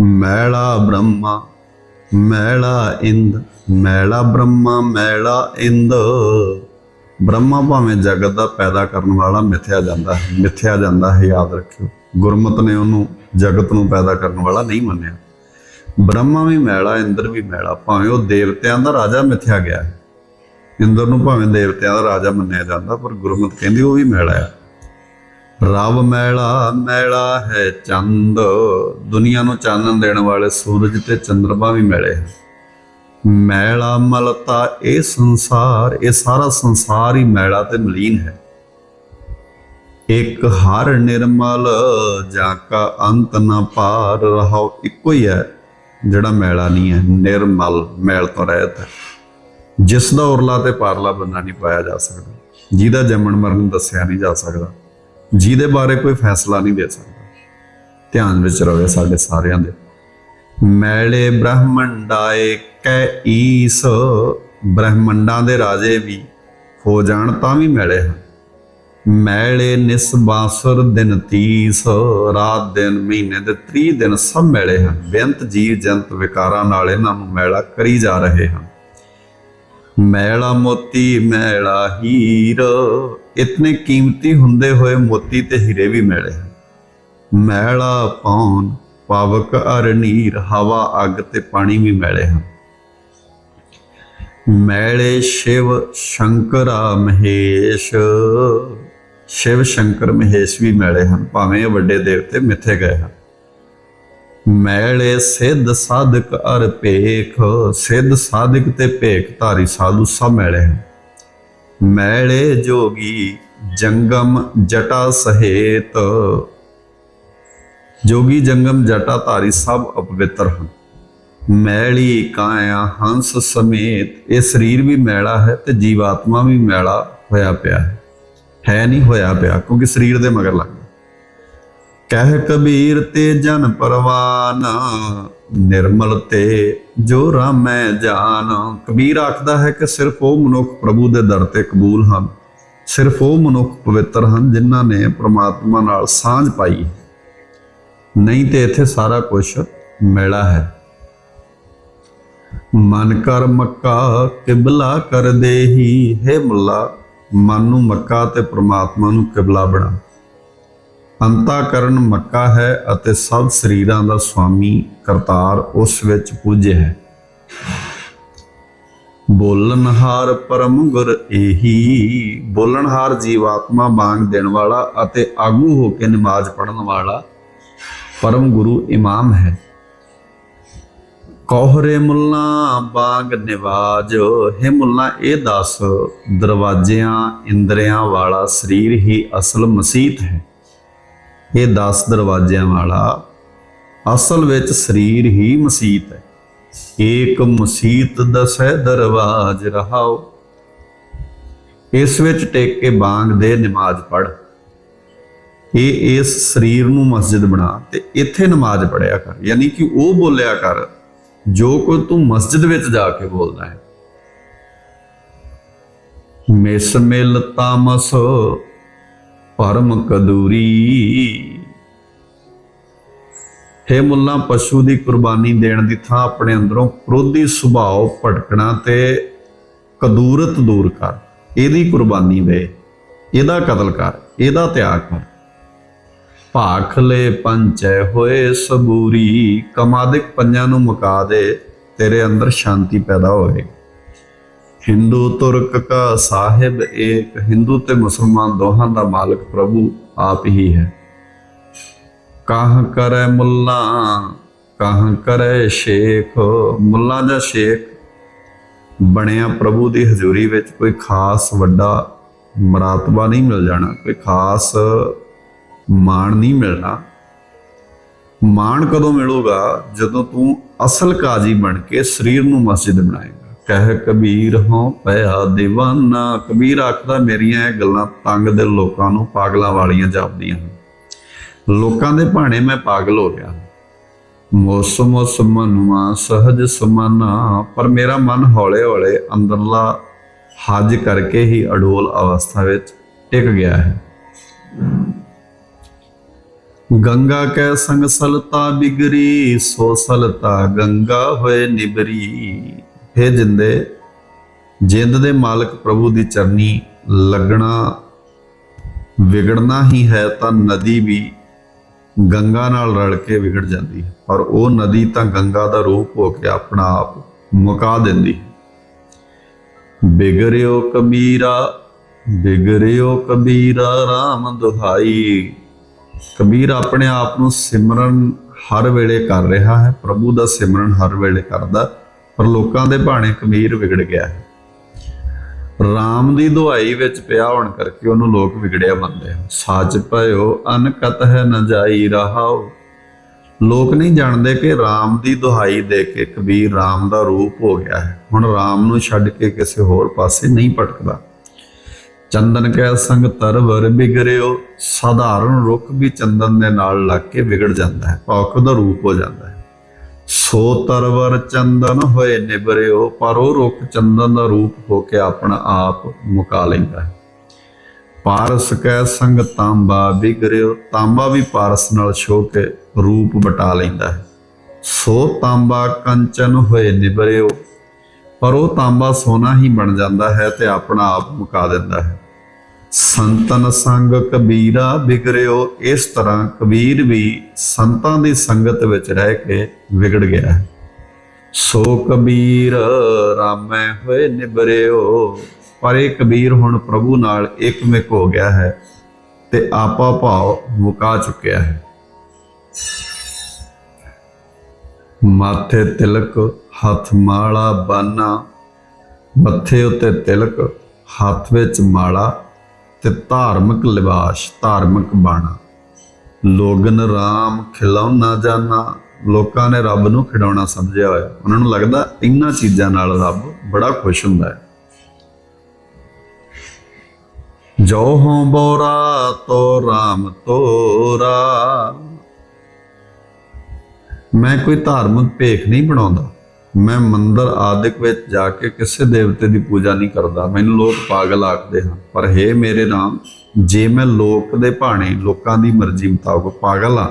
ਮੈਲਾ ਬ੍ਰਹਮਾ, ਮੈਲਾ ਇੰਦ, ਮੈਲਾ ਬ੍ਰਹਮਾ, ਮੈਲਾ ਇੰਦ। ਬ੍ਰਹਮਾ ਭਾਵੇਂ ਜਗਤ ਦਾ ਪੈਦਾ ਕਰਨ ਵਾਲਾ ਮਿਥਿਆ ਜਾਂਦਾ ਹੈ, ਮਿਥਿਆ ਜਾਂਦਾ ਹੈ, ਯਾਦ ਰੱਖਿਓ। ਗੁਰਮਤ ਨੇ ਉਹਨੂੰ ਜਗਤ ਨੂੰ ਪੈਦਾ ਕਰਨ ਵਾਲਾ ਨਹੀਂ ਮੰਨਿਆ। ਬ੍ਰਹਮਾ ਵੀ ਮੈਲਾ, ਇੰਦਰ ਵੀ ਮੈਲਾ, ਭਾਵੇਂ ਉਹ ਦੇਵਤਿਆਂ ਦਾ ਰਾਜਾ ਮਿਥਿਆ ਗਿਆ ਹੈ। ਇੰਦਰ ਨੂੰ ਭਾਵੇਂ ਦੇਵਤਿਆਂ ਦਾ ਰਾਜਾ ਮੰਨਿਆ ਜਾਂਦਾ, ਪਰ ਗੁਰਮਤ ਕਹਿੰਦੀ ਉਹ ਵੀ ਮੈਲਾ ਹੈ। ਰਵ ਮੈਲਾ ਮੈਲਾ ਹੈ ਚੰਦ। ਦੁਨੀਆ ਨੂੰ ਚਾਨਣ ਦੇਣ ਵਾਲੇ ਸੂਰਜ ਤੇ ਚੰਦਰਮਾ ਵੀ ਮੈਲੇ ਹਨ। ਮੈਲਾ ਮਲਤਾ ਇਹ ਸੰਸਾਰ, ਇਹ ਸਾਰਾ ਸੰਸਾਰ ਹੀ ਮੈਲਾ ਤੇ ਮਲੀਨ ਹੈ। ਇੱਕ ਹਰ ਨਿਰਮਲ, ਜਾ ਕਾ ਅੰਤ ਨਾ ਪਾਰ, ਰਹਾਉ ਇੱਕੋ ਹੀ ਹੈ, ਜਿਹੜਾ ਮੈਲਾ ਨਹੀਂ ਹੈ, ਨਿਰਮਲ, ਮੈਲ ਤੋਂ ਰਹਿਤ ਹੈ। ਜਿਸ ਦਾ ਉਰਲਾ ਤੇ ਪਾਰਲਾ ਬੰਦਾ ਨਹੀਂ ਪਾਇਆ ਜਾ ਸਕਦਾ। ਜਿਹਦਾ ਜੰਮਣ ਮਰਨ ਦੱਸਿਆ ਨਹੀਂ ਜਾ ਸਕਦਾ। ਜਿਹਦੇ ਬਾਰੇ ਕੋਈ ਫੈਸਲਾ ਨਹੀਂ ਦੇ ਸਕਦਾ। ਧਿਆਨ ਵਿੱਚ ਰਵੇ ਸਾਡੇ ਸਾਰਿਆਂ ਦੇ। ਮੈਲੇ ਬ੍ਰਹਮੰਡਾਏ ਕੈ ਈਸ, ਬ੍ਰਹਮੰਡਾਂ ਦੇ ਰਾਜੇ ਵੀ ਹੋ ਜਾਣ ਤਾਂ ਵੀ ਮੈਲੇ ਹਨ। ਮੈਲੇ ਨਿਸਬਾਸੁਰ ਦਿਨ 30 ਰਾਤ ਦਿਨ ਮਹੀਨੇ ਦੇ 30 ਦਿਨ ਸਭ ਮੈਲੇ ਹਨ। ਬੇਅੰਤ ਜੀਵ ਜੰਤ ਵਿਕਾਰਾਂ ਨਾਲ ਇਹਨਾਂ ਨੂੰ ਮੈਲਾ ਕਰੀ ਜਾ ਰਹੇ ਹਨ। ਮੈਲਾ ਮੋਤੀ, ਮੈਲਾ ਹੀਰ। ਇਤਨੇ ਕੀਮਤੀ ਹੁੰਦੇ ਹੋਏ ਮੋਤੀ ਤੇ ਹੀਰੇ ਵੀ ਮਿਲੇ ਹਨ। ਮੈਲਾ ਪੌਣ ਪਾਵਕ ਅਰਨੀਰ ਹਵਾ, ਅੱਗ ਤੇ ਪਾਣੀ ਵੀ ਮਿਲੇ ਹਨ। ਮੈਲੇ ਸ਼ਿਵ ਸ਼ੰਕਰਾ ਮਹੇਸ਼। ਸ਼ਿਵ ਸ਼ੰਕਰ ਮਹੇਸ਼ ਵੀ ਮਿਲੇ ਹਨ, ਭਾਵੇਂ ਵੱਡੇ ਦੇਵਤੇ ਮਿੱਥੇ ਗਏ ਹਨ। ਮੈਲੇ ਸਿੱਧ ਸਾਧਕ ਅਰ ਭੇਖ, ਸਿੱਧ ਸਾਧਕ ਤੇ ਭੇਖ ਧਾਰੀ ਸਾਧੂ ਸਭ ਮੈਲੇ ਹਨ। ਮੈਲੇ ਜੋਗੀ ਜੰਗਮ ਜਟਾ ਸਹੇਤ। ਜੋਗੀ ਜੰਗਮ ਜਟਾ ਧਾਰੀ ਸਭ ਅਪਵਿੱਤਰ ਹਨ। ਮੈਲੀ ਕਾਇਆ ਹੰਸ ਸਮੇਤ, ਇਹ ਸਰੀਰ ਵੀ ਮੈਲਾ ਹੈ ਤੇ ਜੀਵਾਤਮਾ ਵੀ ਮੈਲਾ ਹੋਇਆ ਪਿਆ ਹੈ। ਹੈ ਨਹੀਂ ਹੋਇਆ ਪਿਆ, ਕਿਉਂਕਿ ਸਰੀਰ ਦੇ ਮਗਰ ਲੱਗ ਕਹਿ ਕਬੀਰ ਤੇ ਜਨ ਪਰਵਾਨ, ਨਿਰਮਲ ਤੇ ਜੋ ਰਾਮੈ ਜਾਨ। ਕਬੀਰ ਆਖਦਾ ਹੈ ਕਿ ਸਿਰਫ ਉਹ ਮਨੁੱਖ ਪ੍ਰਭੂ ਦੇ ਦਰ ਤੇ ਕਬੂਲ ਹਨ। ਸਿਰਫ ਉਹ ਮਨੁੱਖ ਪਵਿੱਤਰ ਹਨ ਜਿਨ੍ਹਾਂ ਨੇ ਪ੍ਰਮਾਤਮਾ ਨਾਲ ਸਾਂਝ ਪਾਈ ਨਹੀਂ ਤੇ ਇੱਥੇ ਸਾਰਾ ਕੁਝ ਮੇਲਾ ਹੈ। ਮਨ ਕਰ ਮੱਕਾ ਕਿਬਲਾ ਕਰ ਦੇਹੀ, ਹੈ ਮੁੱਲਾ, ਮਨ ਨੂੰ ਮੱਕਾ ਤੇ ਪ੍ਰਮਾਤਮਾ ਨੂੰ ਕਿਬਲਾ ਬਣਾ। ਅੰਤਾਕਰਨ ਮੱਕਾ ਹੈ ਅਤੇ ਸਭ ਸਰੀਰਾਂ ਦਾ ਸੁਆਮੀ ਕਰਤਾਰ ਉਸ ਵਿੱਚ ਪੂਜਿਆ ਹੈ। ਬੋਲਨਹਾਰ ਪਰਮ ਗੁਰ ਇਹੀ ਬੋਲਨਹਾਰ ਜੀਵਾਤਮਾ ਬਾਗ ਦੇਣ ਵਾਲਾ ਅਤੇ ਆਗੂ ਹੋ ਕੇ ਨਮਾਜ਼ ਪੜਨ ਵਾਲਾ ਪਰਮ ਗੁਰੂ ਇਮਾਮ ਹੈ। ਕੋਹਰੇ ਮੁੱਲਾ ਬਾਗ ਨਿਵਾਜ, ਹੈ ਮੁੱਲਾ ਇਹ ਦੱਸ, ਦਰਵਾਜ਼ਿਆਂ ਇੰਦਰੀਆਂ ਵਾਲਾ ਸਰੀਰ ਹੀ ਅਸਲ ਮਸੀਤ ਹੈ। ਇਹ 10 ਦਰਵਾਜ਼ਿਆਂ ਵਾਲਾ ਅਸਲ ਵਿੱਚ ਸਰੀਰ ਹੀ ਮਸੀਤ ਹੈ। ਏਕ ਮਸੀਤ ਦਸੈ ਦਰਵਾਜ ਰਹਾਓ ਇਸ ਵਿੱਚ ਟੇਕ ਕੇ ਬਾਗ ਦੇ ਨਮਾਜ਼ ਪੜ ਇਹ ਇਸ ਸਰੀਰ ਨੂੰ ਮਸਜਿਦ ਬਣਾ ਤੇ ਇੱਥੇ ਨਮਾਜ਼ ਪੜਿਆ ਕਰ। ਯਾਨੀ ਕਿ ਉਹ ਬੋਲਿਆ ਕਰ, ਜੋ ਕੋ ਤੂੰ ਮਸਜਿਦ ਵਿੱਚ ਜਾ ਕੇ ਬੋਲਦਾ ਹੈ। ਮਿਸ ਮਿਲ ਤਾਮਸ ਭਰਮ ਕਦੂਰੀ। ਹੈ ਮੁੱਲਾ, ਪਸ਼ੂ ਦੀ ਕੁਰਬਾਨੀ ਦੇਣ ਦੀ ਥਾਂ ਆਪਣੇ ਅੰਦਰੋਂ ਕ੍ਰੋਧੀ ਸੁਭਾਅ ਭਟਕਣਾ ਤੇ ਕਦੂਰਤ ਦੂਰ ਕਰ। ਇਹਦੀ ਕੁਰਬਾਨੀ ਦੇ ਇਹਦਾ ਕਤਲ ਕਰ, ਇਹਦਾ ਤਿਆਗ ਕਰ। ਭਾਖਲੇ ਪੰਚੈ ਹੋਏ ਸਬੂਰੀ, ਕਮਾਦਿਕ ਪੰਜਾਂ ਨੂੰ ਮੁਕਾ ਦੇ, ਤੇਰੇ ਅੰਦਰ ਸ਼ਾਂਤੀ ਪੈਦਾ ਹੋਵੇ ਹਿੰਦੂ ਤੁਰਕ ਕਾ ਸਾਹਿਬ ਏਕ, ਹਿੰਦੂ ਤੇ ਮੁਸਲਮਾਨ ਦੋਹਾਂ ਦਾ ਮਾਲਕ ਪ੍ਰਭੂ ਆਪ ਹੀ ਹੈ। ਕਾਹ ਕਰੈ ਮੁੱਲਾ, ਕਾਹ ਕਰੈ ਸ਼ੇਖ। ਮੁੱਲਾ ਜਾਂ ਸ਼ੇਖ ਬਣਿਆ ਪ੍ਰਭੂ ਦੀ ਹਜ਼ੂਰੀ ਵਿੱਚ ਕੋਈ ਖਾਸ ਵੱਡਾ ਮਰਾਤਬਾ ਨਹੀਂ ਮਿਲ ਜਾਣਾ, ਕੋਈ ਖਾਸ ਮਾਣ ਨਹੀਂ ਮਿਲਣਾ। ਮਾਣ ਕਦੋਂ ਮਿਲੂਗਾ? ਜਦੋਂ ਤੂੰ ਅਸਲ ਕਾਜੀ ਬਣ ਕੇ ਸਰੀਰ ਨੂੰ ਮਸਜਿਦ ਬਣਾਏਗਾ। ਕਹਿ ਕਬੀਰ ਹਾਂ ਪਿਆ دیਵਾਨਾ ਕਬੀਰ ਆਖਦਾ, ਮੇਰੀਆਂ ਇਹ ਗੱਲਾਂ ਤੰਗ ਦੇ ਲੋਕਾਂ ਨੂੰ, ਪਾਗਲਾਂ ਵਾਲੀਆਂ ਜਾਪਦੀਆਂ ਹਨ। ਲੋਕਾਂ ਦੇ ਭਾਣੇ ਮੈਂ ਪਾਗਲ ਹੋ ਗਿਆ। ਮੌਸਮ ਸਮਨਵਾ ਸਹਜ ਸਮਾਨਾ। ਪਰ ਮੇਰਾ ਮਨ ਹੌਲੇ ਹੌਲੇ ਅੰਦਰਲਾ ਹੱਜ ਕਰਕੇ ਹੀ ਅਡੋਲ ਅਵਸਥਾ ਵਿੱਚ ਟਿਕ ਗਿਆ ਹੈ। ਗੰਗਾ ਕੈ ਸੰਗ ਸਲਤਾ ਬਿਗਰੀ, ਸੋ ਸਲਤਾ ਗੰਗਾ ਹੋਏ ਨਿਬਰੀ। हे ਜਿੰਦੇ, ਜਿੰਦ ਦੇ ਮਾਲਕ ਪ੍ਰਭੂ ਦੀ ਚਰਨੀ ਲੱਗਣਾ, ਵਿਗੜਨਾ ਹੀ ਹੈ ਤਾਂ ਨਦੀ ਵੀ ਗੰਗਾ ਨਾਲ ਰਲ ਕੇ ਵਿਗੜ ਜਾਂਦੀ ਹੈ। ਪਰ ਉਹ ਨਦੀ ਤਾਂ ਗੰਗਾ ਦਾ ਰੂਪ ਹੋ ਕੇ ਆਪਣਾ ਆਪ ਮੁਕਾ ਦਿੰਦੀ ਹੈ। ਬਿਗਰਿਓ ਕਬੀਰਾ ਬਿਗਰਿਓ ਕਬੀਰਾ RAM ਦੁਹਾਈ। ਕਬੀਰ ਆਪਣੇ ਆਪ ਨੂੰ ਸਿਮਰਨ ਹਰ ਵੇਲੇ ਕਰ ਰਿਹਾ ਹੈ, ਪ੍ਰਭੂ ਦਾ ਸਿਮਰਨ ਹਰ ਵੇਲੇ ਕਰਦਾ ਪਰ ਲੋਕਾਂ ਦੇ ਭਾਣੇ ਕਬੀਰ ਵਿਗੜ ਗਿਆ ਹੈ। RAM ਦੀ ਦੁਹਾਈ ਵਿੱਚ ਪਿਆ ਹੋਣ ਕਰਕੇ ਉਹਨੂੰ ਲੋਕ ਵਿਗੜਿਆ ਮੰਨਦੇ ਹਨ। ਸੱਚ ਭਇਓ, ਅਨਕਤ ਹੈ ਨ ਜਾਈ ਰਹਾਓ। ਲੋਕ ਨਹੀਂ ਜਾਣਦੇ ਕਿ ਰਾਮ ਦੀ ਦੁਹਾਈ ਦੇ ਕੇ ਕਬੀਰ ਰਾਮ ਦਾ ਰੂਪ ਹੋ ਗਿਆ ਹੈ। ਹੁਣ ਰਾਮ ਨੂੰ ਛੱਡ ਕੇ ਕਿਸੇ ਹੋਰ ਪਾਸੇ ਨਹੀਂ ਭਟਕਦਾ। ਚੰਦਨ ਕੈ ਸੰਗ ਤਰਵਰ ਬਿਗਰਿਓ। ਸਾਧਾਰਨ ਰੁੱਖ ਵੀ ਚੰਦਨ ਦੇ ਨਾਲ ਲੱਗ ਕੇ ਵਿਗੜ ਜਾਂਦਾ ਹੈ। ਭੌਕ ਦਾ ਰੂਪ ਹੋ ਜਾਂਦਾ ਹੈ। ਸੋ ਤਰਵਰ ਚੰਦਨ ਹੋਏ ਨਿਬਰਿਓ ਪਰ ਉਹ ਰੁੱਖ ਚੰਦਨ ਦਾ ਰੂਪ ਹੋ ਕੇ ਆਪਣਾ ਆਪ ਮੁਕਾ ਲੈਂਦਾ ਹੈ। ਪਾਰਸ ਕੈ ਸੰਗ ਤਾਂਬਾ ਬਿਗਰਿਓ ਤਾਂਬਾ ਵੀ ਪਾਰਸ ਨਾਲ ਛੋ ਕੇ ਰੂਪ ਬਟਾ ਲੈਂਦਾ ਹੈ। ਸੋ ਤਾਂਬਾ ਕੰਚਨ ਹੋਏ ਨਿਬਰਿਓ ਪਰ ਉਹ ਤਾਂਬਾ ਸੋਨਾ ਹੀ ਬਣ ਜਾਂਦਾ ਹੈ ਤੇ ਆਪਣਾ ਆਪ ਮੁਕਾ ਦਿੰਦਾ ਹੈ। ਸੰਤਨ ਸੰਗ ਕਬੀਰਾ ਬਿਗਰਿਓ, ਇਸ ਤਰ੍ਹਾਂ ਕਬੀਰ ਵੀ ਸੰਤਾਂ ਦੀ ਸੰਗਤ ਵਿੱਚ ਰਹਿ ਕੇ ਵਿਗੜ ਗਿਆ ਹੈ। ਸੋ ਕਬੀਰ ਰਾਮੈ ਹੋਏ ਨਿਬਰਿਓ, ਪਰ ਇਹ ਕਬੀਰ ਹੁਣ ਪ੍ਰਭੂ ਨਾਲ ਇੱਕਮਿਕ ਹੋ ਗਿਆ ਹੈ ਤੇ ਆਪਾ ਭਾਵ ਮੁਕਾ ਚੁੱਕਿਆ ਹੈ। ਮਾਥੇ ਤਿਲਕ ਹੱਥ ਮਾਲਾ ਬਾਨਾ, ਮੱਥੇ ਉੱਤੇ ਤਿਲਕ, ਹੱਥ ਵਿੱਚ ਮਾਲਾ ਤੇ ਧਾਰਮਿਕ ਲਿਬਾਸ ਧਾਰਮਿਕ ਬਾਣਾ। ਲੋਗਨ RAM ਖਿਲਾਉਣਾ ਜਾਣਾ, ਲੋਕਾਂ ਨੇ ਰੱਬ ਨੂੰ ਖਿਡਾਉਣਾ ਸਮਝਿਆ ਹੋਇਆ। ਉਹਨਾਂ ਨੂੰ ਲੱਗਦਾ ਇਹਨਾਂ ਚੀਜ਼ਾਂ ਨਾਲ ਰੱਬ ਬੜਾ ਖੁਸ਼ ਹੁੰਦਾ ਹੈ। ਜੋ ਹੋਂ ਬੋਰਾ, ਤੋ RAM ਤੋਰਾ ਮੈਂ ਕੋਈ ਧਾਰਮਿਕ ਭੇਖ ਨਹੀਂ ਬਣਾਉਂਦਾ। ਮੈਂ ਮੰਦਰ ਆਦਿਕ ਵਿੱਚ ਜਾ ਕੇ ਕਿਸੇ ਦੇਵਤੇ ਦੀ ਪੂਜਾ ਨਹੀਂ ਕਰਦਾ। ਮੈਨੂੰ ਲੋਕ ਪਾਗਲ ਆਖਦੇ ਹਨ, ਪਰ ਹੈ ਮੇਰੇ ਨਾਮ ਜੇ ਮੈਂ ਲੋਕ ਦੇ ਭਾਣੇ ਲੋਕਾਂ ਦੀ ਮਰਜ਼ੀ ਮੁਤਾਬਕ ਪਾਗਲ ਆ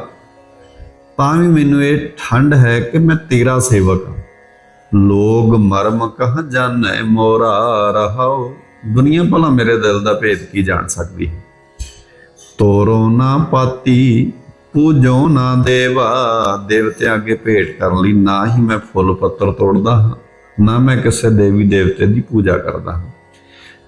ਤਾਂ ਵੀ ਮੈਨੂੰ ਇਹ ਠੰਡ ਹੈ ਕਿ ਮੈਂ ਤੇਰਾ ਸੇਵਕ ਹਾਂ। ਲੋਗ ਮਰਮ ਕਹ ਜਾਣੈ, ਮੋਰਾ ਰਹਾਓ ਦੁਨੀਆ ਭਲਾ ਮੇਰੇ ਦਿਲ ਦਾ ਭੇਦ ਕੀ ਜਾਣ ਸਕਦੀ ਹੈ? ਤੋਰੋ ਨਾ ਪਾਤੀ ਪੂਜੋ ਨਾ ਦੇਵਾ ਦੇਵਤਿਆਂ ਅੱਗੇ ਭੇਟ ਕਰਨ ਲਈ ਨਾ ਹੀ ਮੈਂ ਫੁੱਲ ਪੱਤਰ ਤੋੜਦਾ ਹਾਂ, ਨਾ ਮੈਂ ਕਿਸੇ ਦੇਵੀ ਦੇਵਤੇ ਦੀ ਪੂਜਾ ਕਰਦਾ ਹਾਂ।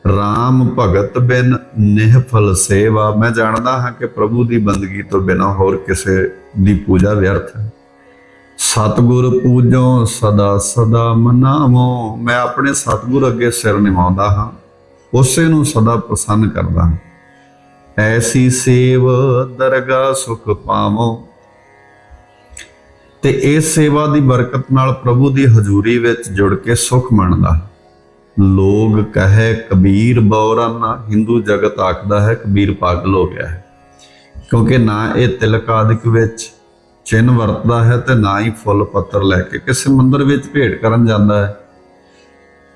RAM ਭਗਤ ਬਿਨ ਨਿਹਫਲ ਸੇਵਾ, ਮੈਂ ਜਾਣਦਾ ਹਾਂ ਕਿ ਪ੍ਰਭੂ ਦੀ ਬੰਦਗੀ ਤੋਂ ਬਿਨਾ ਹੋਰ ਕਿਸੇ ਦੀ ਪੂਜਾ ਵਿਅਰਥ ਹੈ। ਸਤਿਗੁਰ ਪੂਜੋ, ਸਦਾ ਸਦਾ ਮਨਾਵੋ, ਮੈਂ ਆਪਣੇ ਸਤਿਗੁਰ ਅੱਗੇ ਸਿਰ ਨਿਵਾਉਂਦਾ ਹਾਂ, ਉਸੇ ਨੂੰ ਸਦਾ ਪ੍ਰਸੰਨ ਕਰਦਾ ਹਾਂ। ਐਸੀ ਸੇਵ ਦਰਗਾ ਸੁਖ ਪਾਵੋ। ਤੇ ਇਸ ਸੇਵਾ ਦੀ ਬਰਕਤ ਨਾਲ ਪ੍ਰਭੂ ਦੀ ਹਜ਼ੂਰੀ ਵਿੱਚ ਜੁੜ ਕੇ ਸੁਖ ਮੰਨਦਾ ਲੋਗ ਕਹੇ, ਕਬੀਰ ਬੌਰਾਨਾ ਹਿੰਦੂ ਜਗਤ ਆਖਦਾ ਹੈ, ਕਬੀਰ ਪਾਗਲ ਹੋ ਗਿਆ ਹੈ। ਕਿਉਂਕਿ ਨਾ ਇਹ ਤਿਲਕ ਆਦਿਕ ਵਿੱਚ ਚਿੰਨ ਵਰਤਦਾ ਹੈ ਤੇ ਨਾ ਹੀ ਫੁੱਲ ਪੱਤਰ ਲੈ ਕੇ ਕਿਸੇ ਮੰਦਰ ਵਿੱਚ ਭੇਟ ਕਰਨ ਜਾਂਦਾ ਹੈ।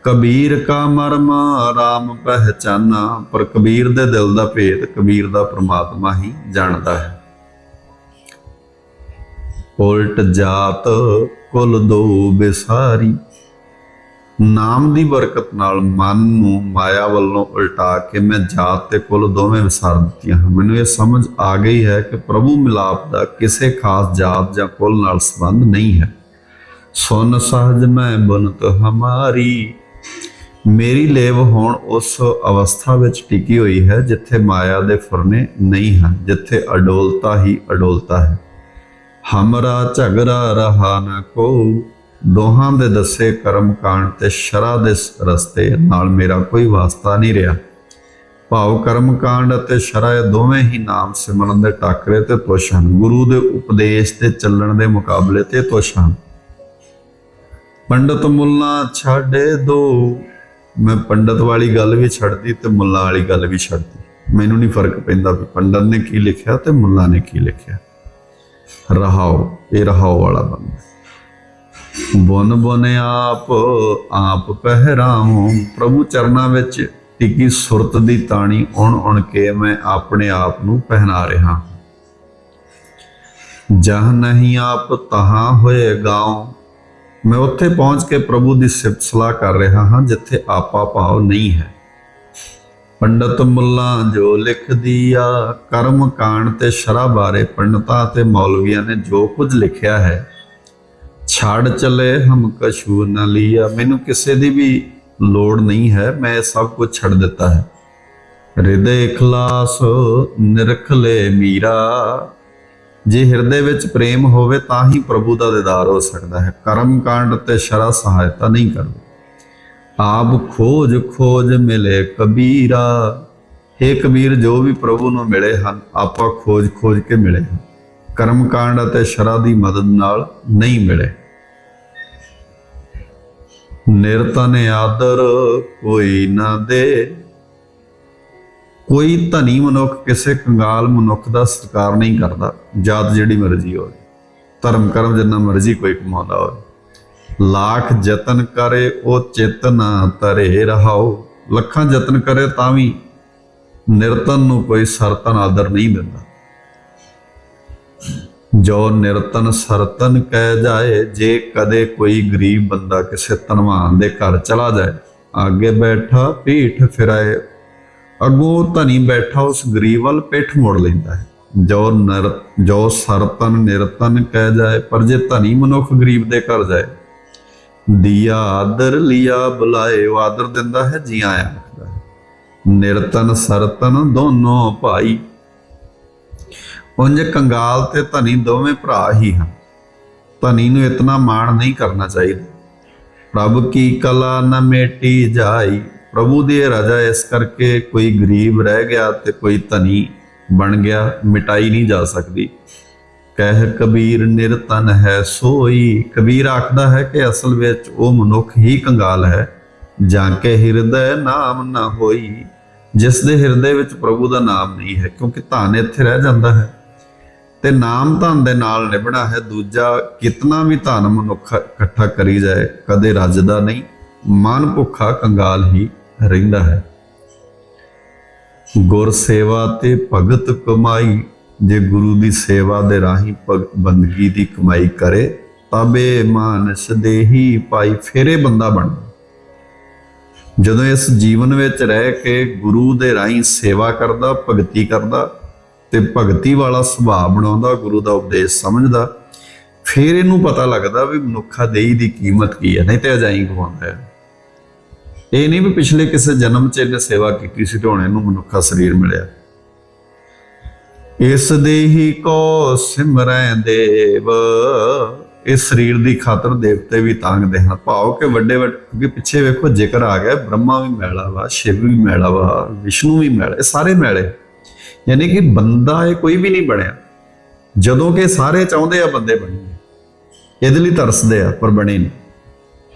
ਕਬੀਰ ਕਾ ਮਰਮ RAM ਪਹਿਚਾਨਾ। ਪਰ ਕਬੀਰ ਦੇ ਦਿਲ ਦਾ ਭੇਦ ਕਬੀਰ ਦਾ ਪ੍ਰਮਾਤਮਾ ਹੀ ਜਾਣਦਾ ਹੈ। ਉਲਟ ਜਾਤ ਕੁਲ ਦੋ ਬਿਸਾਰੀ। ਨਾਮ ਦੀ ਬਰਕਤ ਨਾਲ ਮਨ ਨੂੰ ਮਾਇਆ ਵੱਲੋਂ ਉਲਟਾ ਕੇ ਮੈਂ ਜਾਤ ਤੇ ਕੁਲ ਦੋਵੇਂ ਵਿਸਾਰ ਦਿੱਤੀਆਂ ਹਨ। ਮੈਨੂੰ ਇਹ ਸਮਝ ਆ ਗਈ ਹੈ ਕਿ ਪ੍ਰਭੂ ਮਿਲਾਪ ਦਾ ਕਿਸੇ ਖਾਸ ਜਾਤ ਜਾਂ ਕੁਲ ਨਾਲ ਸੰਬੰਧ ਨਹੀਂ ਹੈ। ਸੁਨ ਸਹਜ ਮੈਂ ਬਨਤ ਹਮਾਰੀ ਮੇਰੀ ਲੇਵ ਹੁਣ ਉਸ ਅਵਸਥਾ ਵਿੱਚ ਟਿਕੀ ਹੋਈ ਹੈ ਜਿੱਥੇ ਮਾਇਆ ਦੇ ਫੁਰਨੇ ਨਹੀਂ ਹਨ, ਜਿੱਥੇ ਅਡੋਲਤਾ ਹੀ ਅਡੋਲਤਾ ਹੈ। ਹਮਰਾ ਝਗੜਾ ਰਹਾ ਨਾ ਕੋ, ਦੋਹਾਂ ਦੇ ਦੱਸੇ ਕਰਮ ਕਾਂਡ ਤੇ ਸ਼ਰਾ ਦੇ ਰਸਤੇ ਨਾਲ ਮੇਰਾ ਕੋਈ ਵਾਸਤਾ ਨਹੀਂ ਰਿਹਾ। ਭਾਵ ਕਰਮ ਕਾਂਡ ਅਤੇ ਸ਼ਰਾ ਇਹ ਦੋਵੇਂ ਹੀ ਨਾਮ ਸਿਮਰਨ ਦੇ ਟਾਕਰੇ ਤੇ ਤੁਸ਼ ਹਨ। ਗੁਰੂ ਦੇ ਉਪਦੇਸ਼ ਤੇ ਚੱਲਣ ਦੇ ਮੁਕਾਬਲੇ ਤੇ ਤੁਸ਼ ਹਨ। ਪੰਡਤ ਮੁੱਲਾ ਛੱਡੇ ਦੋ ਮੈਂ ਪੰਡਤ ਵਾਲੀ ਗੱਲ ਵੀ ਛੱਡਦੀ ਤੇ ਮੁੱਲਾ ਵਾਲੀ ਗੱਲ ਵੀ ਛੱਡਦੀ ਮੈਨੂੰ ਨਹੀਂ ਫ਼ਰਕ ਪੈਂਦਾ ਵੀ ਪੰਡਤ ਨੇ ਕੀ ਲਿਖਿਆ ਤੇ ਮੁੱਲਾ ਨੇ ਕੀ ਲਿਖਿਆ। ਰਹਾਓ, ਇਹ ਰਹਾਓ ਵਾਲਾ ਬੰਦਾ ਬੁਨ ਬੁਨ ਆਪ ਆਪ ਪਹਿਰਾਉ, ਪ੍ਰਭੂ ਚਰਨਾਂ ਵਿੱਚ ਟਿਕੀ ਸੁਰਤ ਦੀ ਤਾਣੀ ਉਣ ਉਣ ਕੇ ਮੈਂ ਆਪਣੇ ਆਪ ਨੂੰ ਪਹਿਨਾ ਰਿਹਾ ਹਾਂ। ਜਹ ਨਹੀਂ ਆਪ ਤਹਾਂ ਹੋਏ ਗਾਉ ਮੈਂ ਉੱਥੇ ਪਹੁੰਚ ਕੇ ਪ੍ਰਭੂ ਦੀ ਸਿਫਤ ਸਲਾਹ ਕਰ ਰਿਹਾ ਹਾਂ, ਜਿੱਥੇ ਆਪਾ ਭਾਵ ਨਹੀਂ ਹੈ। ਪੰਡਤ ਮੁੱਲਾ ਜੋ ਲਿਖਦੀ ਆ, ਕਰਮ ਕਾਂਡ ਤੇ ਸ਼ਰਾ ਬਾਰੇ ਪੰਡਤਾਂ ਤੇ ਮੌਲਵੀਆਂ ਨੇ ਜੋ ਕੁਝ ਲਿਖਿਆ ਹੈ, ਛੱਡ ਚਲੇ ਹਮ ਕਛੂ ਨ ਲਿਆ। ਮੈਨੂੰ ਕਿਸੇ ਦੀ ਵੀ ਲੋੜ ਨਹੀਂ ਹੈ, ਮੈਂ ਸਭ ਕੁਝ ਛੱਡ ਦਿੱਤਾ ਹੈ। ਹਿਰਦੇ ਇਖਲਾਸ ਨਿਰਖਲੇ ਮੀਰਾ ਜੇ ਹਿਰਦੇ ਵਿੱਚ ਪ੍ਰੇਮ ਹੋਵੇ ਤਾਂ ਹੀ ਪ੍ਰਭੂ ਦਾ ਦੀਦਾਰ ਹੋ ਸਕਦਾ ਹੈ। ਕਰਮ ਕਾਂਡ ਤੇ ਸ਼ਰਾ ਸਹਾਇਤਾ ਨਹੀਂ ਕਰਦੀ। ਆਪ ਖੋਜ ਖੋਜ ਮਿਲੇ ਕਬੀਰਾ। हे ਕਬੀਰ, ਜੋ ਵੀ ਪ੍ਰਭੂ ਨੂੰ ਮਿਲੇ ਹਨ, ਆਪਾਂ ਖੋਜ ਖੋਜ ਕੇ ਮਿਲੇ ਹਨ। ਕਰਮ ਕਾਂਡ ਅਤੇ ਸ਼ਰਾ ਦੀ ਮਦਦ ਨਾਲ ਨਹੀਂ ਮਿਲੇ। ਨਿਰਤਨ ਆਦਰ ਕੋਈ ਨਾ ਦੇ। ਕੋਈ ਧਨੀ ਮਨੁੱਖ ਕਿਸੇ ਕੰਗਾਲ ਮਨੁੱਖ ਦਾ ਸਤਿਕਾਰ ਨਹੀਂ ਕਰਦਾ, ਜਾਤ ਜਿਹੜੀ ਮਰਜ਼ੀ ਹੋਵੇ, ਧਰਮ ਕਰਮ ਜਿੰਨਾ ਮਰਜ਼ੀ ਕੋਈ ਕਮਾਉਂਦਾ ਹੋਵੇ। ਲੱਖ ਯਤਨ ਕਰੇ ਉਹ ਚਿਤ ਨਾ ਤਰੇ ਰਹਾਓ, ਲੱਖਾਂ ਯਤਨ ਕਰੇ ਤਾਂ ਵੀ ਨਿਰਤਨ ਨੂੰ ਕੋਈ ਸਰਤਨ ਆਦਰ ਨਹੀਂ ਦਿੰਦਾ ਜੋ ਨਿਰਤਨ ਸਰਤਨ ਕਹਿ ਜਾਏ, ਜੇ ਕਦੇ ਕੋਈ ਗਰੀਬ ਬੰਦਾ ਕਿਸੇ ਧਨਵਾਨ ਦੇ ਘਰ ਚਲਾ ਜਾਏ, ਅੱਗੇ ਬੈਠਾ, ਪੀਠ ਫਿਰਾਏ ਅੱਗੋਂ ਧਨੀ ਬੈਠਾ, ਉਸ ਗਰੀਬ ਵੱਲ ਪਿੱਠ ਮੋੜ ਲੈਂਦਾ ਹੈ। ਜੋ ਨਰ, ਜੋ ਸਰਤਨ ਨਿਰਤਨ ਕਹਿ ਜਾਏ, ਪਰ ਜੇ ਧਨੀ ਮਨੁੱਖ ਗਰੀਬ ਦੇ ਘਰ ਜਾਏ, ਦੀਆ ਆਦਰ ਲਿਆ ਬੁਲਾਏ, ਉਹ ਆਦਰ ਦਿੰਦਾ ਹੈ ਜੀ ਆਇਆ ਨਿਰਤਨ, ਸਰਤਨ ਦੋਨੋਂ ਭਾਈ। ਉਂਝ ਕੰਗਾਲ ਤੇ ਧਨੀ ਦੋਵੇਂ ਭਰਾ ਹੀ ਹਨ। ਧਨੀ ਨੂੰ ਇਤਨਾ ਮਾਣ ਨਹੀਂ ਕਰਨਾ ਚਾਹੀਦਾ। ਪ੍ਰਭ ਕੀ ਕਲਾ ਨ ਮੇਟੀ ਜਾਈ ਪ੍ਰਭੂ ਦੀ ਇਹ ਰਜ਼ਾ ਇਸ ਕਰਕੇ ਕੋਈ ਗਰੀਬ ਰਹਿ ਗਿਆ ਤੇ ਕੋਈ ਧਨੀ ਬਣ ਗਿਆ, ਮਿਟਾਈ ਨਹੀਂ ਜਾ ਸਕਦੀ। ਕਹਿ ਕਬੀਰ ਨਿਰਤਨ ਹੈ ਸੋਈ। ਕਬੀਰ ਆਖਦਾ ਹੈ ਕਿ ਅਸਲ ਵਿੱਚ ਉਹ ਮਨੁੱਖ ਹੀ ਕੰਗਾਲ ਹੈ, ਜਾਂ ਕੇ ਹਿਰਦੈ ਨਾਮ ਨਾ ਹੋਈ। ਜਿਸ ਦੇ ਹਿਰਦੇ ਵਿੱਚ ਪ੍ਰਭੂ ਦਾ ਨਾਮ ਨਹੀਂ ਹੈ, ਕਿਉਂਕਿ ਧਨ ਇੱਥੇ ਰਹਿ ਜਾਂਦਾ ਹੈ। ਤੇ ਨਾਮ ਧਨ ਦੇ ਨਾਲ ਨਿਭਣਾ ਹੈ, ਦੂਜਾ ਕਿਤਨਾ ਵੀ ਧਨ ਮਨੁੱਖ ਇਕੱਠਾ ਕਰੀ ਜਾਏ, ਕਦੇ ਰੱਜਦਾ ਨਹੀਂ। ਮਨ ਭੁੱਖਾ ਕੰਗਾਲ ਹੀ ਰਹਿੰਦਾ ਹੈ। ਗੁਰ ਸੇਵਾ ਤੇ ਭਗਤ ਕਮਾਈ, ਜੇ ਗੁਰੂ ਦੀ ਸੇਵਾ ਦੇ ਰਾਹੀਂ ਭਗ- ਬੰਦਗੀ ਦੀ ਕਮਾਈ ਕਰੇ, ਤਬੇ ਮਾਨਸ ਦੇਹੀ ਪਾਈ ਫੇਰੇ ਬੰਦਾ ਬਣਦਾ। ਜਦੋਂ ਇਸ ਜੀਵਨ ਵਿੱਚ ਰਹਿ ਕੇ ਗੁਰੂ ਦੇ ਰਾਹੀਂ ਸੇਵਾ ਕਰਦਾ, ਭਗਤੀ ਕਰਦਾ ਤੇ ਭਗਤੀ ਵਾਲਾ ਸੁਭਾਅ ਬਣਾਉਂਦਾ, ਗੁਰੂ ਦਾ ਉਪਦੇਸ਼ ਸਮਝਦਾ, ਫਿਰ ਇਹਨੂੰ ਪਤਾ ਲੱਗਦਾ ਵੀ ਮਨੁੱਖਾ ਦੇਹੀ ਦੀ ਕੀਮਤ ਕੀ ਹੈ। ਨਹੀਂ ਤੇ ਅਜਾਈ ਗਵਾਉਂਦਾ ਹੈ। ਇਹ ਨਹੀਂ ਵੀ ਪਿਛਲੇ ਕਿਸੇ ਜਨਮ 'ਚ ਇਹਨੇ ਸੇਵਾ ਕੀਤੀ ਸੀ ਤੇ ਹੁਣ ਇਹਨੂੰ ਮਨੁੱਖਾ ਸਰੀਰ ਮਿਲਿਆ। ਇਸ ਦੇਹੀ ਕੋ ਸਿਮਰੈ ਦੇਵ ਇਸ ਸਰੀਰ ਦੀ ਖਾਤਰ ਦੇਵਤੇ ਵੀ ਤਾਂਗਦੇ ਹਨ। ਭਾਵ ਕਿ ਵੱਡੇ ਵੱਡੇ, ਕਿਉਂਕਿ ਪਿੱਛੇ ਵੇਖੋ ਜ਼ਿਕਰ ਆ ਗਿਆ, ਬ੍ਰਹਮਾ ਵੀ ਮੈਲਾ ਵਾ, ਸ਼ਿਵ ਵੀ ਮੈਲਾ ਵਾ, ਵਿਸ਼ਨੂੰ ਵੀ ਮੈਲਾ, ਇਹ ਸਾਰੇ ਮੈਲੇ। ਯਾਨੀ ਕਿ ਬੰਦਾ ਇਹ ਕੋਈ ਵੀ ਨਹੀਂ ਬਣਿਆ। ਜਦੋਂ ਕਿ ਸਾਰੇ ਚਾਹੁੰਦੇ ਆ ਬੰਦੇ ਬਣੀਏ। ਇਹਦੇ ਲਈ ਤਰਸਦੇ ਆ, ਪਰ ਬਣੇ ਨਹੀਂ।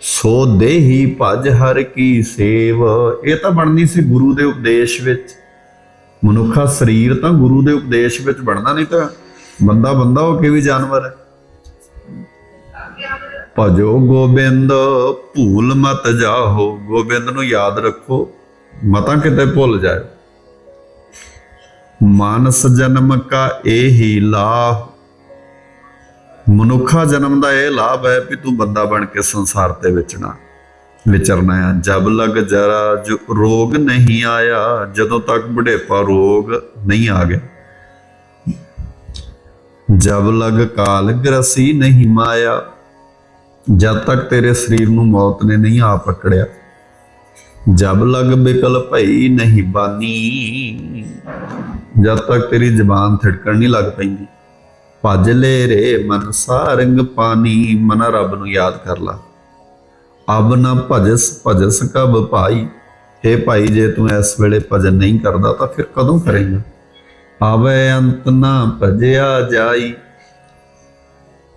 ਸੋ ਦੇਹੀ ਭਜ ਹਰ ਕੀ ਸੇਵ। ਇਹ ਤਾਂ ਬਣਨੀ ਸੀ ਗੁਰੂ ਦੇ ਉਪਦੇਸ਼ ਵਿੱਚ। ਮਨੁੱਖਾ ਸਰੀਰ ਤਾਂ ਗੁਰੂ ਦੇ ਉਪਦੇਸ਼ ਵਿੱਚ ਬਣਦਾ ਨਹੀਂ ਤਾਂ ਬੰਦਾ ਬੰਦਾ ਹੋ ਕੇ ਵੀ ਜਾਨਵਰ ਹੈ। ਭਜੋ ਗੋਬਿੰਦ, ਭੂਲ ਮਤ ਜਾਹੋ। ਗੋਬਿੰਦ ਨੂੰ ਯਾਦ ਰੱਖੋ, ਮਤਾਂ ਕਿਤੇ ਭੁੱਲ ਜਾਏ ਮਾਨਸ ਜਨਮ ਕਾ ਇਹੀ ਲਾਹ ਮਨੁੱਖਾ ਜਨਮ ਦਾ ਇਹ ਲਾਭ ਹੈ ਕਿ ਤੂੰ ਬੰਦਾ ਬਣ ਕੇ ਸੰਸਾਰ ਤੇ ਵਿਚਣਾ ਵਿਚਰਨਾ ਆ। ਜਬ ਲਗ ਜਰਾ ਜੋ ਰੋਗ ਨਹੀਂ ਆਇਆ, ਜਦੋਂ ਤੱਕ ਬੁਢੇਪਾ ਰੋਗ ਨਹੀਂ ਆ ਗਿਆ। ਜਬ ਲਗ ਕਾਲ ਗ੍ਰਸੀ ਨਹੀਂ ਮਾਇਆ, ਜਦ ਤੱਕ ਤੇਰੇ ਸਰੀਰ ਨੂੰ ਮੌਤ ਨੇ ਨਹੀਂ ਆ ਪਕੜਿਆ। ਜਬ ਲਗ ਬਿਕਲ ਭਈ ਨਹੀਂ ਬਾਨੀ, ਜਦ ਤੱਕ ਤੇਰੀ ਜ਼ਬਾਨ ਥੜਕਣ ਨਹੀਂ ਲੱਗ ਪੈਂਦੀ। ਭਜ ਲੈ ਰੇ ਮਨ ਸਾਰੰਗ ਪਾਣੀ ਮਨਾ ਰੱਬ ਨੂੰ ਯਾਦ ਕਰ ਲਾ। ਅਬ ਨਾ ਭਜਸ ਭਜਸ ਕਬ ਭਾਈ। हे ਭਾਈ, ਜੇ ਤੂੰ ਇਸ ਵੇਲੇ ਭਜਨ ਨਹੀਂ ਕਰਦਾ, ਤਾਂ ਫਿਰ ਕਦੋਂ ਕਰੇਂਗਾ? ਆਵੇ ਅੰਤ ਨਾ ਭਜਿਆ ਜਾਈ।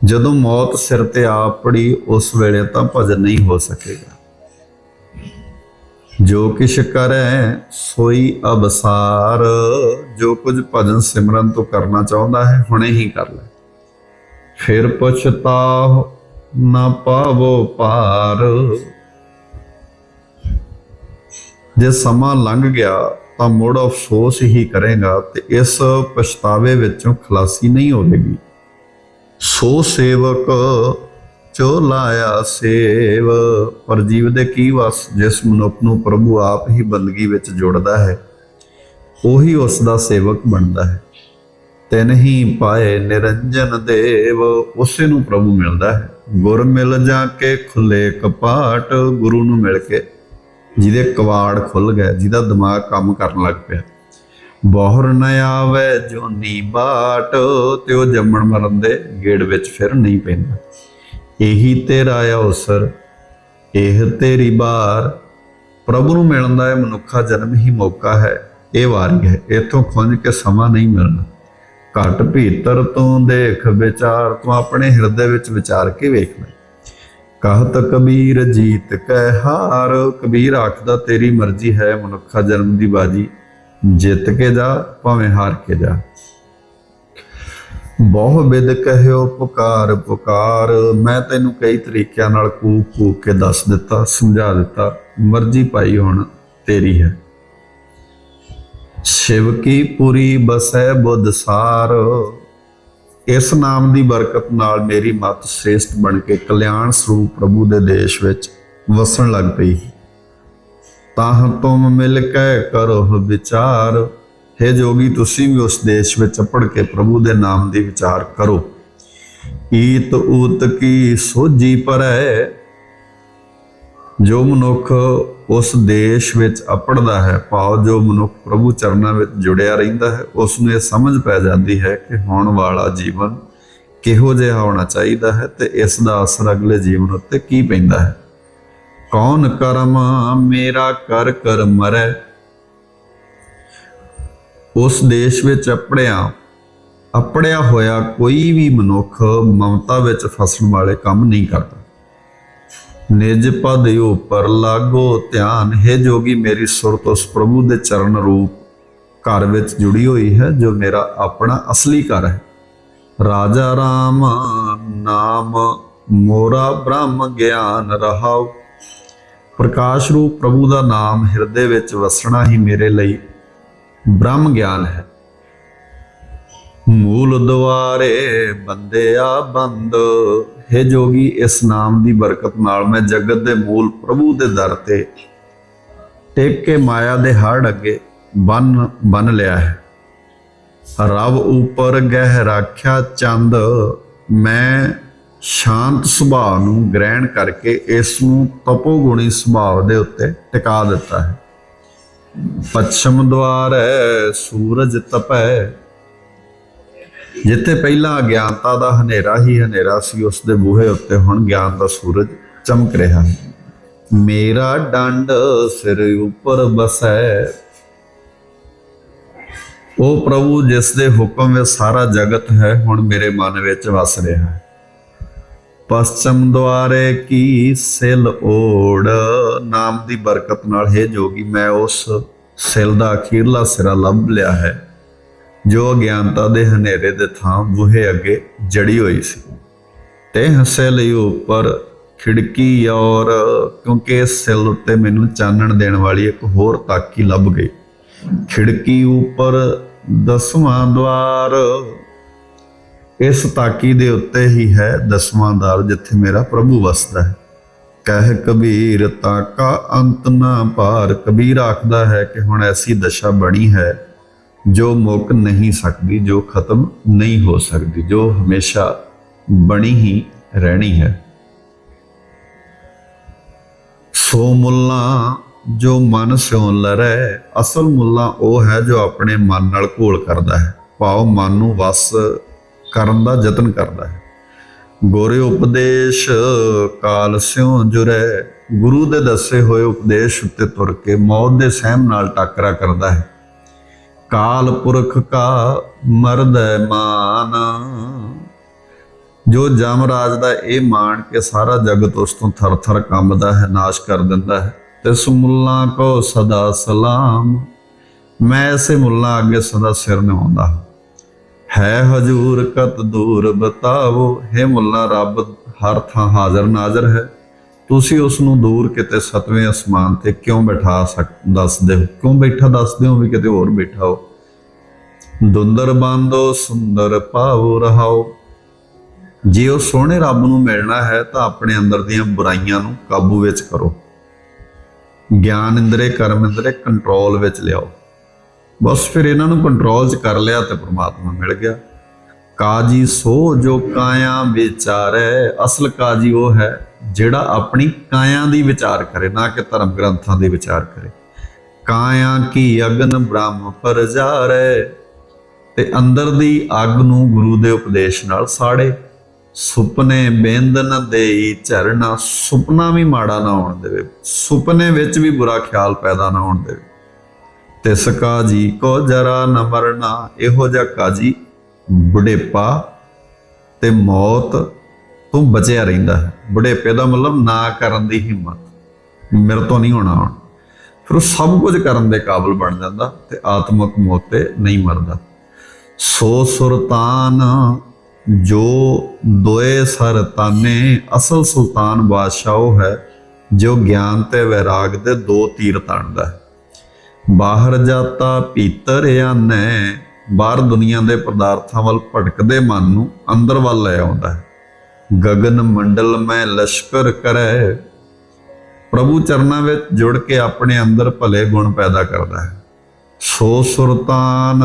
ਜਦੋਂ ਮੌਤ ਸਿਰ ਤੇ ਆ ਪੜੀ, ਉਸ ਵੇਲੇ ਤਾਂ ਭਜਨ ਨਹੀਂ ਹੋ ਸਕੇਗਾ। ਜੋ ਕਿਛ ਕਰੈ, ਸੋਈ ਅਬਸਾਰ। ਜੋ ਕੁਝ ਭਜਨ ਸਿਮਰਨ ਤੋਂ ਕਰਨਾ ਚਾਹੁੰਦਾ ਹੈ, ਹੁਣੇ ਹੀ ਕਰ ਲੈ। ਫਿਰ ਪਛਤਾਹ ਨਾ ਪਾਵੋ ਪਾਰ ਜੇ ਸਮਾਂ ਲੰਘ ਗਿਆ, ਤਾਂ ਮੁੜ ਅਫਸੋਸ ਹੀ ਕਰੇਗਾ ਤੇ ਇਸ ਪਛਤਾਵੇ ਵਿੱਚੋਂ ਖਲਾਸੀ ਨਹੀਂ ਹੋਵੇਗੀ। ਸੋ ਸੇਵਕ ਚੋ ਲਾਇਆ ਸੇਵ। ਪਰ ਜੀਵ ਦੇ ਕੀ ਵਸ, ਜਿਸ ਮਨੁੱਖ ਨੂੰ ਪ੍ਰਭੂ ਆਪ ਹੀ ਬੰਦਗੀ ਵਿੱਚ ਜੋੜਦਾ ਹੈ, ਉਹੀ ਉਸ ਦਾ ਸੇਵਕ ਬਣਦਾ ਹੈ। ਤਿਨ ਹੀ ਪਾਏ ਨਿਰੰਜਨ ਦੇਵ, ਉਸੇ ਨੂੰ ਪ੍ਰਭੂ ਮਿਲਦਾ ਹੈ। ਗੁਰ ਮਿਲ ਜਾ ਕੇ ਖੁੱਲੇ ਕਪਾਟ, ਗੁਰੂ ਨੂੰ ਮਿਲ ਕੇ ਜਿਹਦੇ ਕਵਾੜ ਖੁੱਲ ਗਏ, ਜਿਹਦਾ ਦਿਮਾਗ ਕੰਮ ਕਰਨ ਲੱਗ ਪਿਆ। ਬਹੁਰ ਨ ਆਵੇ ਜੋਨੀ ਬਾਟ, ਤੇ ਉਹ ਜੰਮਣ ਮਰਨ ਦੇ ਗੇੜ ਵਿੱਚ ਫਿਰ ਨਹੀਂ ਪੈਂਦਾ। ਇਹੀ ਤੇਰਾ ਅਵਸਰ, ਇਹ ਤੇਰੀ ਬਾਰ। ਪ੍ਰਭੂ ਨੂੰ ਮਿਲਣ ਦਾ ਇਹ ਮਨੁੱਖਾ ਜਨਮ ਹੀ ਮੌਕਾ ਹੈ, ਇਹ ਵਾਰੀ ਹੈ, ਇਥੋਂ ਖੁੰਝ ਕੇ ਸਮਾਂ ਨਹੀਂ ਮਿਲਣਾ। ਘਟ ਭੀਤਰ ਤੋਂ ਦੇਖ, ਵਿਚਾਰ ਤੂੰ ਆਪਣੇ ਹਿਰਦੇ ਵਿੱਚ ਵਿਚਾਰ ਕੇ ਵੇਖ ਲੈ। ਕਹਤ ਕਬੀਰ, ਜੀਤ ਕੈ ਹਾਰ। ਕਬੀਰ ਆਖਦਾ, ਤੇਰੀ ਮਰਜ਼ੀ ਹੈ ਮਨੁੱਖਾ ਜਨਮ ਦੀ ਬਾਜੀ। ਜਿੱਤ ਕੇ ਜਾ, ਭਾਵੇਂ ਹਾਰ ਕੇ ਜਾ। ਬਹੁ ਬਿਦ ਕਹਿਓ ਪੁਕਾਰ ਪੁਕਾਰ। ਮੈਂ ਤੈਨੂੰ ਕਈ ਤਰੀਕਿਆਂ ਨਾਲ ਕੂਕ ਕੂਕ ਕੇ ਦੱਸ ਦਿੱਤਾ, ਸਮਝਾ ਦਿੱਤਾ। ਮਰਜ਼ੀ ਭਾਈ ਹੁਣ ਤੇਰੀ ਹੈ। ਸ਼ਿਵ ਕੀ ਪੁਰੀ ਬਸੈ ਬੁੱਧ ਸਾਰ। ਇਸ ਨਾਮ ਦੀ ਬਰਕਤ ਨਾਲ ਮੇਰੀ ਮਤ ਸ੍ਰੇਸ਼ਟ ਬਣ ਕੇ ਕਲਿਆਣ ਸਰੂਪ ਪ੍ਰਭੂ ਦੇ ਦੇਸ਼ ਵਿੱਚ ਵਸਣ ਲੱਗ ਪਈ। ਤਾਹ ਤੁਮ ਮਿਲ ਕੇ ਕਰੋ ਵਿਚਾਰ। हे ਜੋਗੀ, ਤੁਸੀਂ ਵੀ ਉਸ ਦੇਸ਼ ਵਿੱਚ ਅਪੜ ਕੇ ਪ੍ਰਭੂ ਦੇ ਨਾਮ ਦੀ ਵਿਚਾਰ ਕਰੋ। ਈਤ ਊਤ ਕੀ ਸੋਜੀ ਪਰੈ। ਜੋ ਮਨੁੱਖ ਉਸ ਦੇਸ਼ ਵਿੱਚ ਅਪੜਦਾ ਹੈ, ਭਾਵ ਜੋ ਮਨੁੱਖ ਪ੍ਰਭੂ ਚਰਨਾਂ ਵਿੱਚ ਜੁੜਿਆ ਰਹਿੰਦਾ ਹੈ ਉਸ ਨੂੰ ਇਹ ਸਮਝ ਪੈ ਜਾਂਦੀ ਹੈ ਕਿ ਹੋਣ ਵਾਲਾ ਜੀਵਨ ਕਿਹੋ ਜਿਹਾ ਹੋਣਾ ਚਾਹੀਦਾ ਹੈ ਤੇ ਇਸ ਦਾ ਅਸਰ ਅਗਲੇ ਜੀਵਨ ਉੱਤੇ ਕੀ ਪੈਂਦਾ ਹੈ। ਕੌਣ ਕਰਮ, ਮੇਰਾ ਕਰ ਕਰ ਮਰੈ। ਉਸ ਦੇਸ਼ ਵਿੱਚ ਅਪੜਿਆ ਅਪੜਿਆ ਹੋਇਆ ਕੋਈ ਵੀ ਮਨੁੱਖ ਮਮਤਾ ਵਿੱਚ ਫਸਣ ਵਾਲੇ ਕੰਮ ਨਹੀਂ ਕਰਦਾ। ਨਿਜ ਪਦ ਉਪਰ ਲਾਗੋ ਧਿਆਨ, ਹੈ ਜੋਗੀ ਮੇਰੀ ਸੁਰਤ ਉਸ ਪ੍ਰਭੂ ਦੇ ਚਰਨ ਰੂਪ ਘਰ ਵਿੱਚ ਜੁੜੀ ਹੋਈ ਹੈ, ਜੋ ਮੇਰਾ ਆਪਣਾ ਅਸਲੀ ਘਰ ਹੈ। ਰਾਜਾ ਰਾਮ ਨਾਮ ਮੋਰਾ ਬ੍ਰਹਮ ਗਿਆਨ ਰਹਾਉ। ਪ੍ਰਕਾਸ਼ ਰੂਪ ਪ੍ਰਭੂ ਦਾ ਨਾਮ ਹਿਰਦੇ ਵਿੱਚ ਵਸਣਾ ਹੀ ਮੇਰੇ ਲਈ ਬ੍ਰਹਮ ਗਿਆਨ ਹੈ। ਮੂਲ ਦੁਆਰੇ ਬੰਦਿਆ ਬੰਦ। ਹੈ ਜੋਗੀ, ਇਸ ਨਾਮ ਦੀ ਬਰਕਤ ਨਾਲ ਮੈਂ ਜਗਤ ਦੇ ਮੂਲ ਪ੍ਰਭੂ ਦੇ ਦਰ ਤੇ ਟੇਕ ਕੇ ਮਾਇਆ ਦੇ ਹੜ ਅੱਗੇ ਬੰਨ ਬੰਨ ਲਿਆ ਹੈ। ਰਵ ਉਪਰ ਗਹਿ ਰਾਖਿਆ ਚੰਦ, ਮੈਂ ਸ਼ਾਂਤ ਸੁਭਾਅ ਨੂੰ ਗ੍ਰਹਿਣ ਕਰਕੇ ਇਸ ਨੂੰ ਤਪੋ ਗੁਣੀ ਸੁਭਾਅ ਦੇ ਉੱਤੇ ਟਿਕਾ ਦਿੱਤਾ ਹੈ। ਪੱਛਮ ਦੁਆਰ ਹੈ ਸੂਰਜ ਤਪੈ। ਜਿੱਥੇ ਪਹਿਲਾਂ ਅਗਿਆਨਤਾ ਦਾ ਹਨੇਰਾ ਹੀ ਹਨੇਰਾ ਸੀ ਉਸ ਦੇ ਬੂਹੇ ਉੱਤੇ ਹੁਣ ਗਿਆਨ ਦਾ ਸੂਰਜ ਚਮਕ ਰਿਹਾ ਹੈ। ਮੇਰਾ ਡੰਡ ਸਿਰ ਉੱਪਰ ਬਸੈ। ਉਹ ਪ੍ਰਭੂ ਜਿਸ ਦੇ ਹੁਕਮ ਵਿੱਚ ਸਾਰਾ ਜਗਤ ਹੈ, ਹੁਣ ਮੇਰੇ ਮਨ ਵਿੱਚ ਵਸ ਰਿਹਾ ਹੈ। ਪশ্ਚਮ ਦੁਆਰੇ ਕੀ ਸਿਲ ਓੜ? ਨਾਮ ਦੀ ਬਰਕਤ ਨਾਲ, ਹੈ ਜੋਗੀ, ਮੈਂ ਉਸ ਸਿਲ ਦਾ ਅਖੀਰਲਾ ਸਿਰਾ ਲੱਭ ਲਿਆ ਹੈ, ਜੋ ਅਗਿਆਨਤਾ ਦੇ ਹਨੇਰੇ ਦੇ ਥਾਂ ਬੂਹੇ ਅੱਗੇ ਜੜੀ ਹੋਈ ਸੀ। ਤੇ ਹਸੇ ਲਈ ਉੱਪਰ ਖਿੜਕੀ ਔਰ, ਕਿਉਂਕਿ ਇਸ ਸਿਲ ਉੱਤੇ ਮੈਨੂੰ ਚਾਨਣ ਦੇਣ ਵਾਲੀ ਇੱਕ ਹੋਰ ਤਾਕੀ ਲੱਭ ਗਈ। ਖਿੜਕੀ ਉੱਪਰ ਦਸਵਾਂ ਦਵਾਰ ਇਸ ਤਾਕੀ ਦੇ ਉੱਤੇ ਹੀ ਹੈ ਦਸਵਾਂ ਦਰ ਜਿੱਥੇ ਮੇਰਾ ਪ੍ਰਭੂ ਵਸਦਾ ਹੈ। ਕਹਿ ਕਬੀਰ ਤਾਕਾ ਅੰਤ ਨਾ ਪਾਰ ਕਬੀਰ ਆਖਦਾ ਹੈ ਕਿ ਹੁਣ ਐਸੀ ਦਸ਼ਾ ਬਣੀ ਹੈ ਜੋ ਮੁੱਕ ਨਹੀਂ ਸਕਦੀ, ਜੋ ਖਤਮ ਨਹੀਂ ਹੋ ਸਕਦੀ, ਜੋ ਹਮੇਸ਼ਾ ਬਣੀ ਹੀ ਰਹਿਣੀ ਹੈ। ਸੋ ਮੁੱਲਾ ਜੋ ਮਨ ਸਿਉ ਲਰੈ, ਅਸਲ ਮੁੱਲਾ ਉਹ ਹੈ ਜੋ ਆਪਣੇ ਮਨ ਨਾਲ ਘੋਲ ਕਰਦਾ ਹੈ। ਭਾਵ ਮਨ ਨੂੰ ਵਸ ਕਰਨ ਦਾ ਯਤਨ ਕਰਦਾ ਹੈ। ਗੋਰੇ ਉਪਦੇਸ਼ ਕਾਲ ਸਿਉ ਜੁਰੈ, ਗੁਰੂ ਦੇ ਦੱਸੇ ਹੋਏ ਉਪਦੇਸ਼ ਉੱਤੇ ਤੁਰ ਕੇ ਮੌਤ ਦੇ ਸਹਿਮ ਨਾਲ ਟਾਕਰਾ ਕਰਦਾ ਹੈ। ਕਾਲ ਪੁਰਖ ਕਾ ਮਰਦ ਮਾਨ। ਜੋ ਜਮਰਾਜ ਦਾ ਇਹ ਮਾਣ ਕੇ ਸਾਰਾ ਜਗਤ ਉਸ ਤੋਂ ਥਰ-ਥਰ ਕੰਬਦਾ ਹੈ, ਨਾਸ਼ ਕਰ ਦਿੰਦਾ ਹੈ। ਤਿਸ ਮੁੱਲਾ ਕੋ ਸਦਾ ਸਲਾਮ। ਮੈਂ ਐਸੇ ਮੁੱਲਾ ਅੱਗੇ ਸਦਾ ਸਿਰ ਨਿਵਾਉਂਦਾ ਹਾਂ। ਹੈ ਹਜੂਰ ਕਤ ਦੂਰ ਬਤਾਵੋ, ਹੈ ਮੁੱਲਾ ਰੱਬ, ਹਰ ਥਾਂ ਹਾਜ਼ਰ ਨਾਜ਼ਰ ਹੈ। ਤੁਸੀਂ ਉਸ ਨੂੰ ਦੂਰ ਕਿਤੇ ਸਤਵੇਂ ਅਸਮਾਨ ਤੇ ਕਿਉਂ ਬਿਠਾ ਸਕ, ਦੱਸਦੇ ਹੋ? ਕਿਉਂ ਬੈਠਾ ਦੱਸਦੇ ਹੋ ਵੀ ਕਿਤੇ ਹੋਰ ਬੈਠਾ ਹੋ? ਦੁੰਦਰ ਬੰਦੋ, ਸੁੰਦਰ ਭਾਵੋ ਰਹਾਓ। ਜੇ ਉਹ ਸੋਹਣੇ ਰੱਬ ਨੂੰ ਮਿਲਣਾ ਹੈ, ਤਾਂ ਆਪਣੇ ਅੰਦਰ ਦੀਆਂ ਬੁਰਾਈਆਂ ਨੂੰ ਕਾਬੂ ਵਿੱਚ ਕਰੋ। ਗਿਆਨ ਇੰਦਰੇ, ਕਰਮ ਇੰਦਰੇ, ਕੰਟਰੋਲ ਵਿੱਚ ਲਿਆਓ। ਬਸ ਫਿਰ ਇਹਨਾਂ ਨੂੰ ਕੰਟਰੋਲ 'ਚ ਕਰ ਲਿਆ ਤੇ ਪ੍ਰਮਾਤਮਾ ਮਿਲ ਗਿਆ। ਕਾਜੀ ਸੋ ਜੋ ਕਾਇਆ ਵਿਚਾਰੈ, ਅਸਲ ਕਾਜੀ ਉਹ ਹੈ ਜਿਹੜਾ ਆਪਣੀ ਕਾਇਆ ਦੀ ਵਿਚਾਰ ਕਰੇ, ਨਾ ਕਿ ਧਰਮ ਗ੍ਰੰਥਾਂ ਦੀ ਵਿਚਾਰ ਕਰੇ। ਕਾਇਆ ਕੀ ਅਗਨ ਬ੍ਰਹਮ ਪਰਜਾਰੈ, ਤੇ ਅੰਦਰ ਦੀ ਅੱਗ ਨੂੰ ਗੁਰੂ ਦੇ ਉਪਦੇਸ਼ ਨਾਲ ਸਾੜੇ। ਸੁਪਨੇ ਬੇਂਦਨ ਦੇਈ ਝਰਨਾ, ਸੁਪਨਾ ਵੀ ਮਾੜਾ ਨਾ ਹੋਣ ਦੇਵੇ। ਸੁਪਨੇ ਵਿੱਚ ਵੀ ਬੁਰਾ ਖਿਆਲ ਪੈਦਾ ਨਾ ਹੋਣ ਦੇਵੇ। ਤਿਸ ਕਾਜੀ ਕੋ ਜਰਾ ਨ ਮਰਨਾ, ਇਹੋ ਜਿਹਾ ਕਾਜੀ ਬੁਢੇਪਾ ਤੇ ਮੌਤ ਤੋਂ ਬਚਿਆ ਰਹਿੰਦਾ ਹੈ। ਬੁਢੇਪੇ ਦਾ ਮਤਲਬ ਨਾ ਕਰਨ ਦੀ ਹਿੰਮਤ। ਮੇਰੇ ਤੋਂ ਨਹੀਂ ਹੋਣਾ ਹੁਣ। ਫਿਰ ਉਹ ਸਭ ਕੁਝ ਕਰਨ ਦੇ ਕਾਬਿਲ ਬਣ ਜਾਂਦਾ ਤੇ ਆਤਮਕ ਮੌਤ ਤੇ ਨਹੀਂ ਮਰਦਾ। ਸੋ ਸੁਲਤਾਨ ਜੋ ਦੋਏ ਸਰ ਤਾਨੇ, ਅਸਲ ਸੁਲਤਾਨ ਬਾਦਸ਼ਾਹ ਉਹ ਹੈ ਜੋ ਗਿਆਨ ਤੇ ਵੈਰਾਗ ਦੇ ਦੋ ਤੀਰ ਤਾਣਦਾ ਹੈ। ਬਾਹਰ ਜਾਤਾ ਭੀਤਰ ਆਨੈ, ਬਾਹਰ ਦੁਨੀਆ ਦੇ ਪਦਾਰਥਾਂ ਵੱਲ ਭਟਕਦੇ ਮਨ ਨੂੰ ਅੰਦਰ ਵੱਲ ਲੈ ਆਉਂਦਾ ਹੈ। ਗगन ਮੰਡਲ ਮੈਂ ਲਸ਼ਕਰ ਕਰੈ। ਪ੍ਰਭੂ ਚਰਨਾਂ ਵਿੱਚ ਜੁੜ ਕੇ ਆਪਣੇ ਅੰਦਰ ਭਲੇ ਗੁਣ ਪੈਦਾ ਕਰਦਾ ਹੈ। ਸੋ ਸੁਲਤਾਨ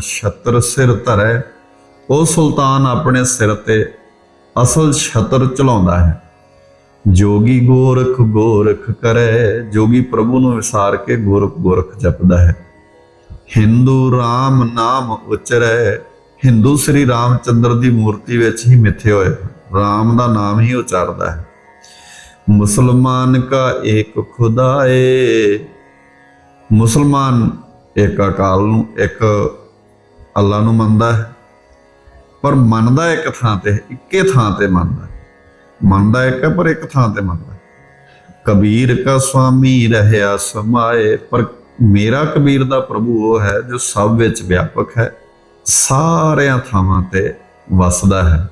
ਛਤਰ ਸਿਰ ਧਰੈ, ਉਹ ਸੁਲਤਾਨ ਆਪਣੇ ਸਿਰ ਤੇ ਅਸਲ ਛਤਰ ਚਲਾਉਂਦਾ ਹੈ। ਜੋਗੀ ਗੋਰਖ ਗੋਰਖ ਕਰੈ, ਜੋਗੀ ਪ੍ਰਭੂ ਨੂੰ ਵਿਸਾਰ ਕੇ ਗੋਰਖ ਗੋਰਖ ਜਪਦਾ ਹੈ। ਹਿੰਦੂ RAM ਨਾਮ ਉਚਰੈ, ਹਿੰਦੂ ਸ੍ਰੀ ਰਾਮਚੰਦਰ ਦੀ ਮੂਰਤੀ ਵਿੱਚ ਹੀ ਮਿੱਥੇ ਹੋਏ RAM ਦਾ ਨਾਮ ਹੀ ਉਚਾਰਦਾ ਹੈ। ਮੁਸਲਮਾਨ ਕਾ ਏਕ ਏ ਮੁਸਲਮਾਨ ਇੱਕ ਅਕਾਲ ਨੂੰ ਇੱਕ ਅੱਲਾ ਨੂੰ ਮੰਨਦਾ ਹੈ। ਪਰ ਮੰਨਦਾ ਇੱਕ ਥਾਂ ਤੇ, ਇੱਕੇ ਥਾਂ ਤੇ ਮੰਨਦਾ ਹੈ। ਮੰਨਦਾ ਇੱਕ ਹੈ, ਪਰ ਇੱਕ ਥਾਂ ਤੇ ਮੰਨਦਾ ਕਬੀਰ ਕਾ ਸੁਆਮੀ ਰਹਿਆ ਸਮਾਏ, ਪਰ ਮੇਰਾ ਕਬੀਰ ਦਾ ਪ੍ਰਭੂ ਉਹ ਹੈ ਜੋ ਸਭ ਵਿੱਚ ਵਿਆਪਕ ਹੈ, ਸਾਰਿਆਂ ਥਾਵਾਂ ਤੇ ਵਸਦਾ ਹੈ।